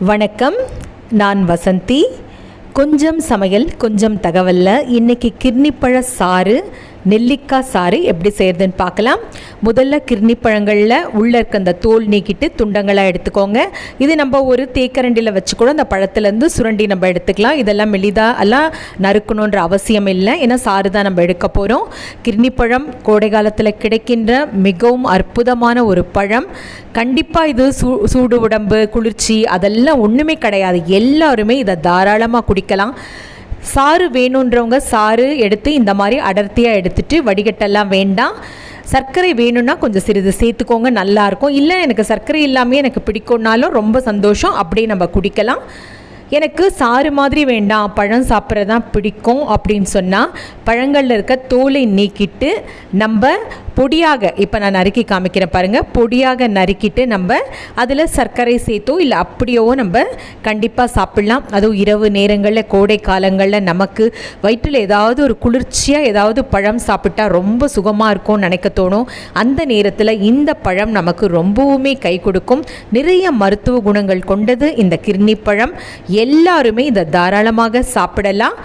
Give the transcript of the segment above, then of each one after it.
வணக்கம். நான் வசந்தி. கொஞ்சம் சமையல் கொஞ்சம் தகவலில். இன்றைக்கி கிர்னிப்பழ சாறு நெல்லிக்காய் சாறு எப்படி செய்கிறதுன்னு பார்க்கலாம். முதல்ல கிர்னி பழங்களில் உள்ளே இருக்க அந்த தோல் நீக்கிட்டு துண்டங்களாக எடுத்துக்கோங்க. இது நம்ம ஒரு தேக்கரண்டியில் வச்சு கூட அந்த பழத்துலேருந்து சுரண்டி நம்ம எடுத்துக்கலாம். இதெல்லாம் மெலிதாக எல்லாம் நறுக்கணுன்ற அவசியம் இல்லை. ஏன்னா சாறு தான் நம்ம எடுக்க போகிறோம் கிர்னி பழம் கோடை காலத்தில் கிடைக்கின்ற மிகவும் அற்புதமான ஒரு பழம். கண்டிப்பாக இது சூ சூடு உடம்பு குளிர்ச்சி அதெல்லாம் ஒன்றுமே கிடையாது. எல்லாருமே இதை தாராளமாக குடிக்கலாம். சாறு வேணுன்றவங்க சாறு எடுத்து இந்த மாதிரி அடர்த்தியாக எடுத்துட்டு வடிகட்டெல்லாம் வேண்டாம். சர்க்கரை வேணும்னா கொஞ்சம் சிறிது சேர்த்துக்கோங்க நல்லாயிருக்கும் இல்லை எனக்கு சர்க்கரை இல்லாமல் எனக்கு பிடிக்கும்னாலும் ரொம்ப சந்தோஷம் அப்படியே நம்ம குடிக்கலாம். எனக்கு சாறு மாதிரி வேண்டாம் பழம் சாப்பிட்றது தான் பிடிக்கும் அப்படின்னு சொன்னால் பழங்களில் இருக்க தோலை நீக்கிட்டு நம்ம பொடியாக இப்போ நான் நறுக்கி காமிக்கிறேன் பாருங்கள் பொடியாக நறுக்கிட்டு நம்ம அதில் சர்க்கரை சேர்த்தோ இல்லை அப்படியோ நம்ம கண்டிப்பாக சாப்பிட்லாம். அதுவும் இரவு நேரங்களில் கோடை காலங்களில் நமக்கு வயிற்றில் ஏதாவது ஒரு குளிர்ச்சியாக ஏதாவது பழம் சாப்பிட்டா ரொம்ப சுகமாக இருக்கும்னு நினைக்க தோணும். அந்த நேரத்தில் இந்த பழம் நமக்கு ரொம்பவுமே கை கொடுக்கும். நிறைய மருத்துவ குணங்கள் கொண்டது இந்த கிர்னி பழம் எல்லாருமே இதை தாராளமாக சாப்பிடலாம்.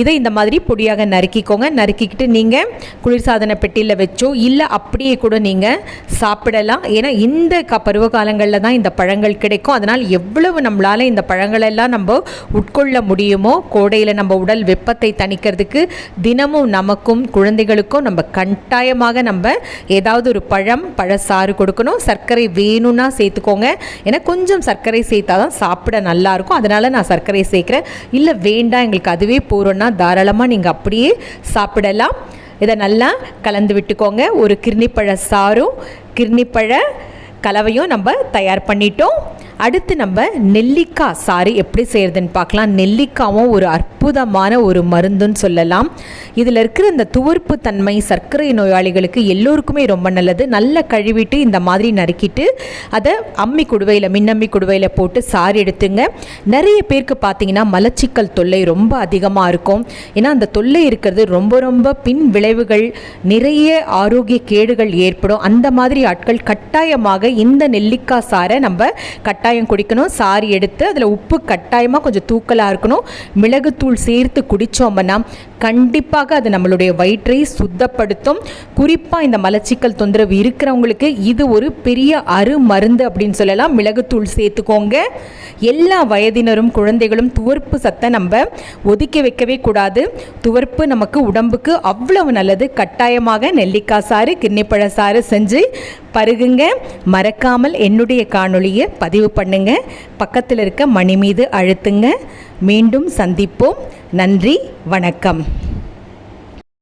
இதை இந்த மாதிரி பொடியாக நறுக்கிக்கோங்க. நறுக்கிக்கிட்டு நீங்கள் குளிர்சாதன பெட்டியில் வச்சோ இல்லை அப்படியே கூட நீங்கள் சாப்பிடலாம். ஏன்னா இந்த க பருவ காலங்களில் தான் இந்த பழங்கள் கிடைக்கும். அதனால் எவ்வளவு நம்மளால் இந்த பழங்களெல்லாம் நம்ம உட்கொள்ள முடியுமோ கோடையில் நம்ம உடல் வெப்பத்தை தணிக்கிறதுக்கு தினமும் நமக்கும் குழந்தைகளுக்கும் நம்ம கட்டாயமாக நம்ம ஏதாவது ஒரு பழம் பழசாறு கொடுக்கணும். சர்க்கரை வேணும்னா சேர்த்துக்கோங்க. ஏன்னா கொஞ்சம் சர்க்கரை சேர்த்தா தான் சாப்பிட நல்லாயிருக்கும் அதனால் நான் சர்க்கரை சேர்க்குறேன். இல்லை வேண்டாம். எங்களுக்கு அதுவே போகிறோன்னா தாராளமாக நீங்கள் அப்படியே சாப்பிடலாம். இதை நல்லா கலந்து விட்டுக்கோங்க. ஒரு கிருணிப்பழ சாரும் கிருணிப்பழ கலவையும் நம்ம தயார் பண்ணிட்டோம். அடுத்து நம்ம நெல்லிக்காய் சாறு எப்படி செய்கிறதுன்னு பார்க்கலாம். நெல்லிக்காவும் ஒரு அற்புதமான ஒரு மருந்துன்னு சொல்லலாம். இதில் இருக்கிற இந்த துவர்ப்பு தன்மை சர்க்கரை நோயாளிகளுக்கு எல்லோருக்குமே ரொம்ப நல்லது. நல்லா கழுவிட்டு இந்த மாதிரி நறுக்கிட்டு அதை அம்மி குடுவையில் மின்னம்மி குடுவையில் போட்டு சாறு எடுத்துங்க. நிறைய பேருக்கு பார்த்தீங்கன்னா மலச்சிக்கல் தொல்லை ரொம்ப அதிகமாக இருக்கும். ஏன்னா அந்த தொல்லை இருக்கிறது ரொம்ப ரொம்ப பின் விளைவுகள் நிறைய ஆரோக்கிய கேடுகள் ஏற்படும். அந்த மாதிரி ஆட்கள் கட்டாயமாக இந்த நெல்லிக்காய் சாறை நம்ம கட்டாயம் கட்டாயம் குடிக்கணும். சாறு எடுத்து அதில் உப்பு கட்டாயமாக கொஞ்சம் தூக்கலாக இருக்கணும். மிளகுத்தூள் சேர்த்து குடித்தோம்னா கண்டிப்பாக அது நம்மளுடைய வயிற்றை சுத்தப்படுத்தும். குறிப்பாக இந்த மலச்சிக்கல் தொந்தரவு இருக்கிறவங்களுக்கு இது ஒரு பெரிய அரு மருந்து அப்படின்னு சொல்லலாம். மிளகுத்தூள் சேர்த்துக்கோங்க. எல்லா வயதினரும் குழந்தைகளும் துவர்ப்பு சத்தை நம்ம ஒதுக்கி வைக்கவே கூடாது. துவர்ப்பு நமக்கு உடம்புக்கு அவ்வளவு நல்லது. கட்டாயமாக நெல்லிக்காய் சாறு கிண்ணிப்பழ சாறு செஞ்சு பருகுங்க. மறக்காமல் என்னுடைய காணொளியை பதிவு பண்ணுங்க. பக்கத்தில் இருக்க மணி மீது அழுத்துங்க. மீண்டும் சந்திப்போம். நன்றி வணக்கம்.